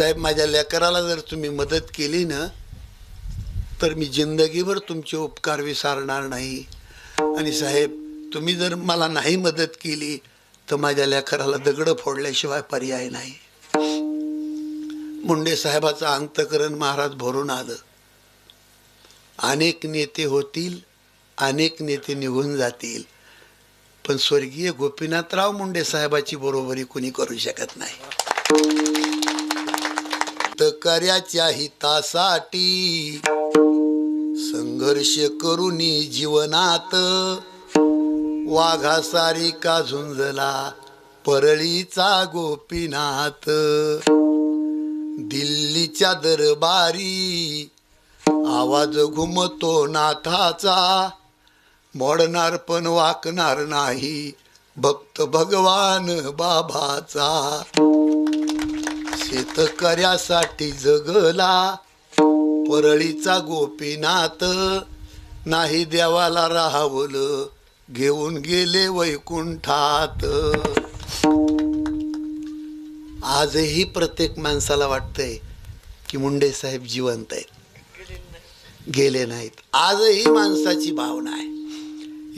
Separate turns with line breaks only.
साहेब माझ्या लेकराला जर तुम्ही मदत केली ना तर मी जिंदगीभर तुमचे उपकार विसरणार नाही. आणि साहेब तुम्ही जर मला नाही मदत केली तर माझ्या लेकराला दगडं फोडल्याशिवाय पर्याय नाही. मुंडे साहेबाचं अंतकरण महाराज भरून आलं. अनेक नेते होतील अनेक नेते निघून जातील पण स्वर्गीय गोपीनाथराव मुंडे साहेबाची बरोबरी कुणी करू शकत नाही. तकऱ्याच्या हितासाठी. संघर्ष करूनी जीवनात वाघासारी का झुंजला परळीचा गोपीनाथ. दिल्लीच्या दरबारी आवाज घुमतो नाथाचा. मोडणार पण वाकणार नाही भक्त भगवान बाबाचा. शेतकऱ्यासाठी जगला. परळीचा गोपीनाथ नाही देवाला राहावलं घेऊन गेले वैकुंठात. आजही प्रत्येक माणसाला वाटतंय की मुंडे साहेब जिवंत आहेत. गेले नाहीत. आजही माणसाची भावना आहे.